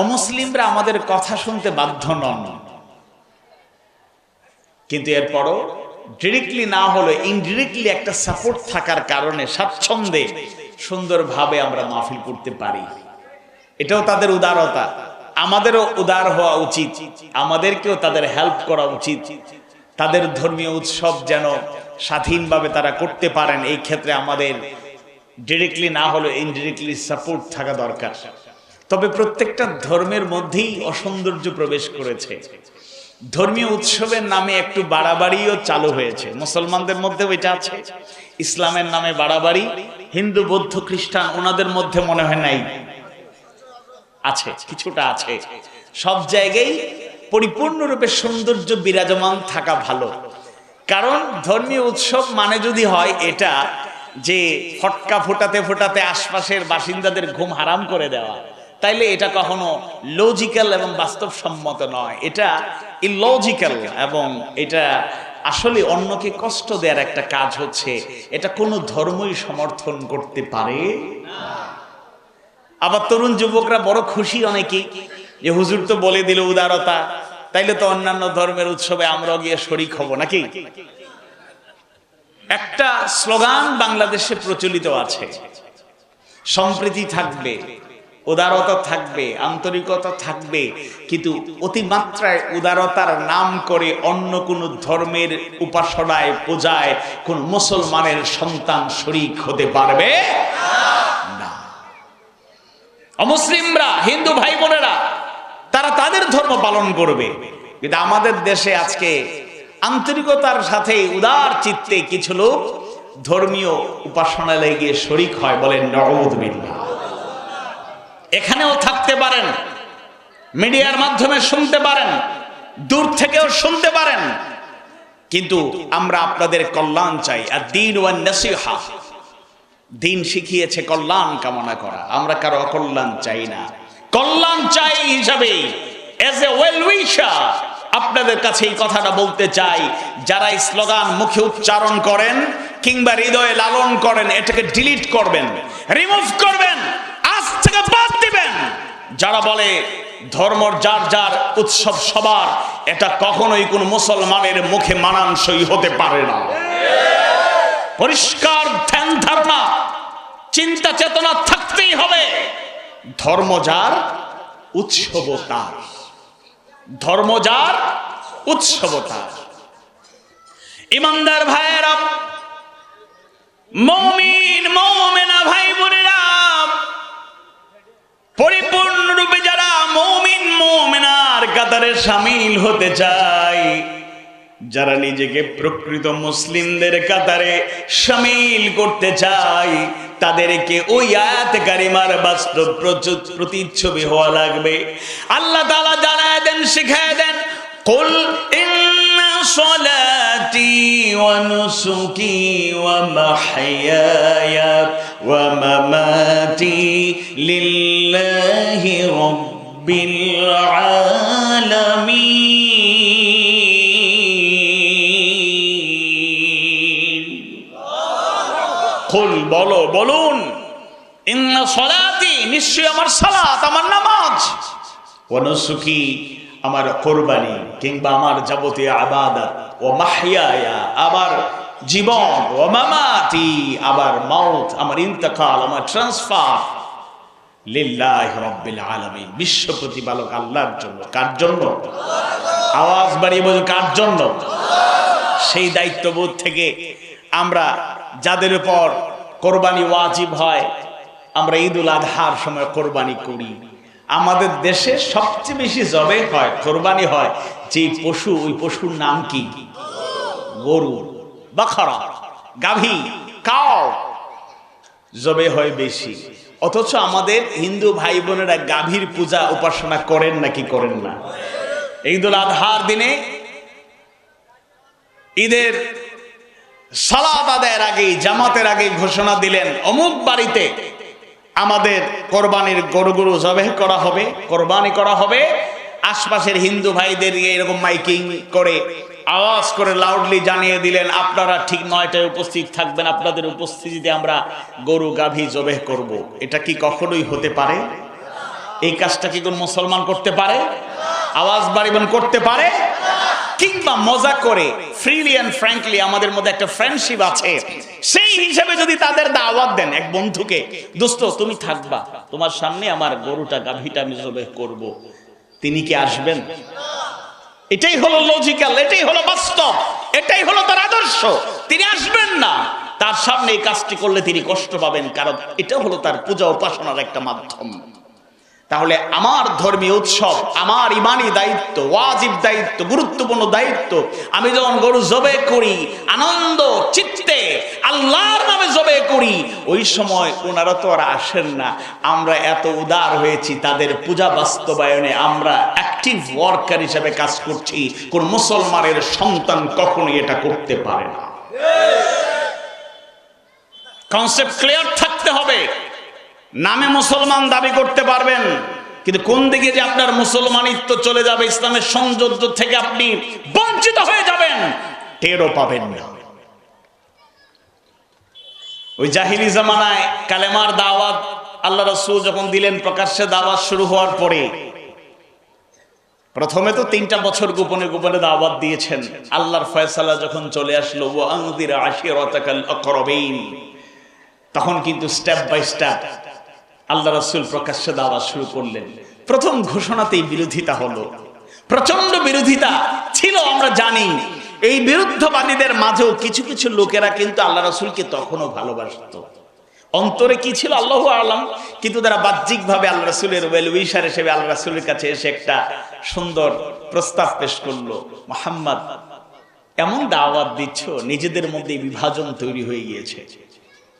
অমুসলিমরা আমাদের কথা শুনতে বাধ্য নন। কিন্তু এরপরও ডিরেক্টলি না হলে ইনডিরেক্টলি একটা সাপোর্ট থাকার কারণে স্বাচ্ছন্দ্যে, সুন্দরভাবে আমরা মাহফিল করতে পারি। এটাও তাদের উদারতা। আমাদেরও উদার হওয়া উচিত। আমাদেরকেও তাদের হেল্প করা উচিত। তাদের ধর্মীয় উৎসব যেন স্বাধীনভাবে তারা করতে পারেন, এই ক্ষেত্রে আমাদের ডিরেক্টলি না হলে ইনডিরেক্টলি সাপোর্ট থাকা দরকার। তবে প্রত্যেকটা ধর্মের মধ্যেই অসৌন্দর্য প্রবেশ করেছে। ধর্মীয় উৎসবের নামে একটু বাড়াবাড়িও চালু হয়েছে। মুসলমানদের মধ্যে এটা আছে। ইসলামের নামে বাড়াবাড়ি, হিন্দু, বৌদ্ধ, খ্রিস্টান, ওনাদের মধ্যে মনে হয় নাই। আছে, কিছুটা আছে। সব জায়গায় পরিপূর্ণরূপে সৌন্দর্য বিরাজমান থাকা ভালো। কারণ ধর্মীয় উৎসব মানে যদি হয় এটা যে ফটকা ফোটাতে ফোটাতে আশপাশের বাসিন্দাদের ঘুম হারাম করে দেওয়া। তাইলে এটা কখনো লজিক্যাল এবং বাস্তবসম্মত নয়। এটা ইলজিক্যাল এবং এটা আসলে অন্যকে কষ্ট দেওয়ার একটা কাজ হচ্ছে। এটা কোনো ধর্মই সমর্থন করতে পারে আবার তরুণ যুবকরা বড় খুশি অনেকেই যে, হুজুর তো বলে দিল উদারতা, তাইলে তো অন্যান্য ধর্মের উৎসবে আমরাও গিয়ে শরিক হব নাকি? একটা স্লোগান বাংলাদেশে প্রচলিত আছে, সম্প্রীতি থাকবে উদারতা থাকবে, আন্তরিকতা থাকবে, কিন্তু অতিমাত্রায় উদারতার নাম করে অন্য কোন ধর্মের উপাসনায়, পূজায় কোন মুসলমানের সন্তান শরিক হতে পারবে? না। অমুসলিমরা, হিন্দু ভাই বোনেরা তারা তাদের ধর্ম পালন করবে। কিন্তু আমাদের দেশে আজকে আন্তরিকতার সাথে উদার চিত্তে কিছু লোক ধর্মীয় উপাসনালয়ে গিয়ে শরিক হয় বলেন নরমুদ্দিল্লা এখানেও থাকতে পারেন। মিডিয়ার মাধ্যমে শুনতে পারেন। দূর থেকেও শুনতে পারেন। কিন্তু আমরা আপনাদের কল্যাণ চাই। আর দিন ওয়ান নসিহা। দিন শিখিয়েছে কল্যাণ কামনা করা। আমরা কারও অকল্যাণ চাই না। কল্যাণ চাই হিসাবে এজ এ ওয়েল উইশার আপনাদের কাছে এই কথাটা বলতে চাই। যারা স্লোগান মুখে উচ্চারণ করেন কিংবা হৃদয়ে লালন করেন, এটাকে ডিলিট করবেন। রিমুভ করবেন। যারা বলে ধর্মর যার যার উৎসব সবার, এটা কখনোই কোন মুসলমানের মুখে মানানসই হতে পারে না। পরিষ্কার ধ্যান ধারণা, চিন্তা চেতনা থাকতেই হবে। ধর্ম যার, উৎসব তার। ধর্ম যার, উৎসব তার। ইমানদার ভাইয়েরা, মমিন, মমেনা ভাই বোনেরা কাতারে সামিল হতে চায় যারা নিজেকে প্রকৃত মুসলিমদের কাতারে সামিল করতে চায়, তাদেরকে ওই আয়াত কারিমার বাস্তব প্রচুর প্রতিচ্ছবি হওয়া লাগবে। আল্লাহ তাআলা জানায় দেন, শিখায় দেন সলাতি ওয়া নুসুকি ওয়া মাহইয়ায়া ওয়া মামাতি লিল্লাহি রাব্বিল আলামিন। কুল বলো বলুন। ইন্না সলাতি নিশ্চয়ই আমার সালাত আমার নামাজ। ওয়ানুসুকি আমার কোরবানি কিংবা আমার যাবতীয় আবাদত ও মাহিয়ায়া আবার জীবন ও মামাতি আবার মাউত আমার ইন্তকাল আমার ট্রান্সফার। লিল্লাহ রব্বিল আলামিন। বিশ্ব প্রতিপালক আল্লাহর জন্য। কার আওয়াজ বাড়িয়ে সেই দায়িত্ববোধ থেকে আমরা যাদের উপর কোরবানি ওয়াজিব হয়, আমরা ঈদ উল সময় কোরবানি করি। আমাদের দেশে সবচেয়ে বেশি জবে হয়, কোরবানি হয়, যে পশু, ওই পশুর নাম কি? গরু, বাখারা, গাভী, কাও। জবে হয় বেশি। অথচ আমাদের হিন্দু ভাই বোনেরা গাভীর পূজা উপাসনা করেন নাকি করেন না? ঈদুল আজহার দিনে ঈদের সালাত আদায়ের আগে জামাতের আগে ঘোষণা দিলেন, অমুক বাড়িতে আমাদের কোরবানির গরু গরু জবেহ করা হবে, কোরবানি করা হবে, আশপাশের হিন্দু ভাইদের এরকম মাইকিং করে আওয়াজ করে লাউডলি জানিয়ে দিলেন, আপনারা ঠিক নয়টায় উপস্থিত থাকবেন, আপনাদের উপস্থিতিতে আমরা গরু গাভী জবেহ করব। এটা কি কখনোই হতে পারে? এই কাজটা কি কোন মুসলমান করতে পারে? আওয়াজ বাড়িবেন, করতে পারে? কিংবা মজা করে ফ্রিলি অ্যান্ড ফ্র্যাঙ্কলি আমাদের মধ্যে একটা ফ্রেন্ডশিপ আছে। সেই হিসেবে যদি তাদের দাওয়াত দেন, এক বন্ধুকে, দোস্ত, তুমি থাকবা, তোমার সামনে আমার গরুটা, গাভীটা আমি জবে করব। তিনি কি আসবেন? এটাই হলো লজিক্যাল এটাই হলো বাস্তব, এটাই হলো তার আদর্শ। তিনি আসবেন না। তার সামনে এই কাজটি করলে তিনি কষ্ট পাবেন, কারণ এটা হলো তার পূজা উপাসনার একটা মাধ্যম। তাহলে আমার ধর্মীয় উৎসব, আমার ইমানি দায়িত্ব, ওয়াজিব দায়িত্ব, গুরুত্বপূর্ণ দায়িত্ব, আমি যখন গরু জবে করি, আনন্দ, চিত্তে জবে করি, ওই সময় ওনারা তো আর আসেন না। আমরা এত উদার হয়েছি, তাদের পূজা বাস্তবায়নে আমরা অ্যাক্টিভ ওয়ার্কার হিসেবে কাজ করছি। কোন মুসলমানের সন্তান কখনোই এটা করতে পারে না। কনসেপ্ট ক্লিয়ার থাকতে হবে। নামে মুসলমান দাবি করতে পারবেন। কিন্তু কোন দিকে যে আপনার মুসলমানিত্ব চলে যাবে, ইসলামের সৌন্দর্য থেকে আপনি বঞ্চিত হয়ে যাবেন, টেরও পাবেন না। ওই জাহিলি জামানায় কালেমার দাওয়াত আল্লাহ রসুল যখন দিলেন, প্রকাশ্যে দাওয়াত শুরু হওয়ার পরে প্রথমে তো তিনটা বছর গোপনে গোপনে দাওয়াত দিয়েছেন। আল্লাহর ফয়সালা যখন চলে আসলো তখন কিন্তু স্টেপ বাই স্টেপ আল্লাহ রসুল প্রকাশ্যে দাওয়াত শুরু করলেন। প্রথম ঘোষণাতেই বিরোধিতা হলো। প্রচণ্ড বিরোধিতা ছিল, আমরা জানি। এই বিরুদ্ধবাদীদের মাঝেও কিছু কিছু লোকেরা কিন্তু আল্লাহ রসুলকে তখনও ভালোবাসত। অন্তরে কি ছিল? আল্লাহ আলম। কিন্তু তারা বাহ্যিকভাবে আল্লাহ রসুলের ওয়েল উইশার হিসেবে আল্লাহ রসুলের কাছে এসে একটা সুন্দর প্রস্তাব পেশ করল। মোহাম্মদ, এমন দাওয়াত দিচ্ছ, নিজেদের মধ্যে বিভাজন তৈরি হয়ে গিয়েছে।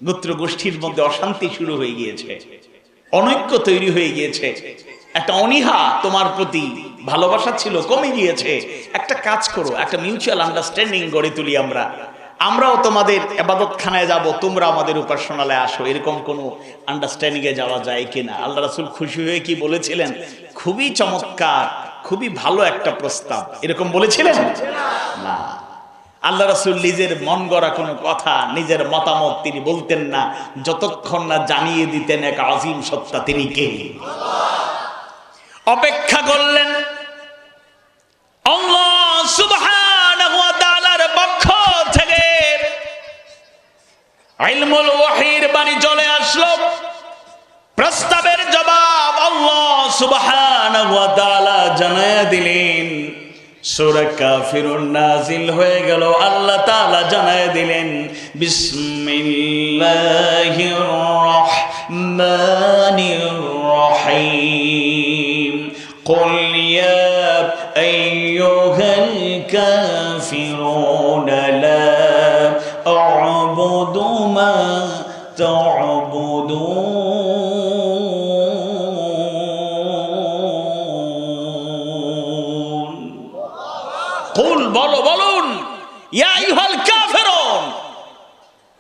গোত্র গোষ্ঠীর মধ্যে অশান্তি শুরু হয়ে গিয়েছে। অনৈক্য তৈরি হয়ে গিয়েছে। একটা অনীহা তোমার প্রতি ভালোবাসা ছিল, কমে গিয়েছে। একটা কাজ করো, একটা মিউচুয়াল আন্ডারস্ট্যান্ডিং গড়ে তুলি আমরা। আমরাও তোমাদের এবাদতখানায় যাব, তোমরা আমাদের উপাসনালয়ে আসো। এরকম কোনো আন্ডারস্ট্যান্ডিং এ যাওয়া যায় কিনা? আল্লাহ রাসুল খুশি হয়ে কি বলেছিলেন? খুবই চমৎকার, খুবই ভালো একটা প্রস্তাব। এরকম বলেছিলেন? না। আল্লাহ রাসুল নিজের মন গড়া কোনো কথা, নিজের মতামত তিনি বলতেন না। যতক্ষণ না জানিয়ে দিতেন এক আজিম সত্তা তিনি কে। অপেক্ষা করলেন। ইলমুল ওয়াহির বাণী চলে আসলো। প্রস্তাবের জবাব আল্লাহ সুবহানাহু ওয়া দিলেন। সূরা কাফিরুন নাজিল হয়ে গেল, আল্লাহ তাআলা জানায়া দিলেন, বিসমিল্লাহির রাহমানির قل বলো, বলুন।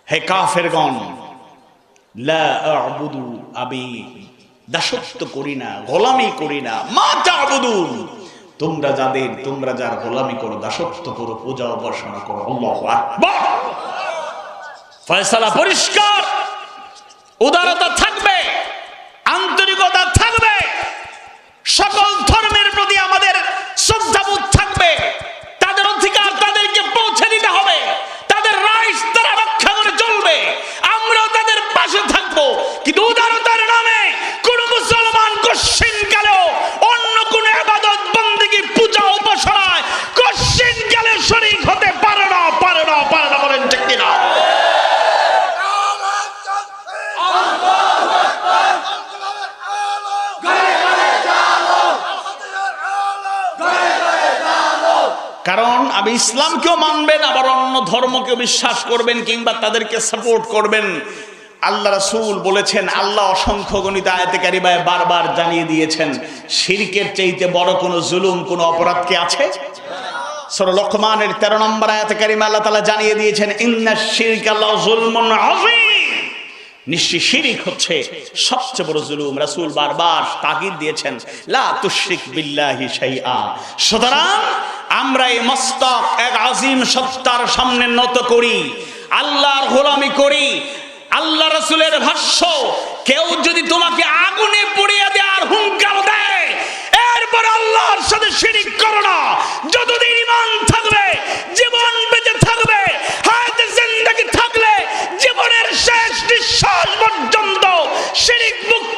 হে আবি, দাসত্ব করি না, গোলামি করি না, মা তোমরা যাদের, তোমরা যার গোলামি করো, দাসত্ব করো, পূজা উপাসনা করো ফয়সালা পরিষ্কার, উদারতা থাকবে, আন্তরিকতা থাকবে, সকল ধর্মের প্রতি আমাদের শ্রদ্ধাবোধ থাকবে তাদের অধিকার তাদেরকে পৌঁছে দিতে হবে তাদের রাইস তারা রক্ষা করে চলবে আমরাও তাদের পাশে থাকব কিন্তু উদারতার নামে কোন মুসলমান কশ্চিন কালেও অন্য কোন আবাদত বন্দিগি পূজা উপাসনায় কশ্চিন কালে শরীক হতে পারে না পারে না পারে না বলেন ঠিক কিনা কারণ আমি ইসলামকেও মানবেন, আবার অন্য ধর্মকেও বিশ্বাস করবেন কিংবা তাদেরকে সাপোর্ট করবেন। আল্লাহ রাসূল বলেছেন, আল্লাহ অসংখ্য গণিত আয়াতে কারিবায় বারবার জানিয়ে দিয়েছেন, শিরকের চাইতে বড় কোনো জুলুম, কোনো অপরাধ কি আছে? সূরা লোকমানের 13 নম্বর আয়াতে কারিমা আল্লাহ তাআলা জানিয়ে দিয়েছেন, ইন্না শিরকা লাযুলমুন আযীম। নিশ্চয় শিরিক হচ্ছে সবচেয়ে বড় জুলুম। রাসূল বারবার তাগিদ দিয়েছেন, লা তুশরিক বিল্লাহি শাইআ। সুতরাং আমরা এই মস্তক এক আজিম সত্তার সামনে নত করি, আল্লাহর গোলামি করি, আল্লাহ রসুলের ভাষ্য, কেউ যদি তোমাকে আগুনে পুড়িয়ে দেওয়ার হুঙ্কার দেয়, এরপর আল্লাহর সাথে শিরিক করো না। যতদিন ইমান থাকবে, জীবন বেঁচে থাকবে, হায়াতে জিন্দাগি থাকলে জীবনের শেষ নিঃশ্বাস পর্যন্ত শিরিক মুক্ত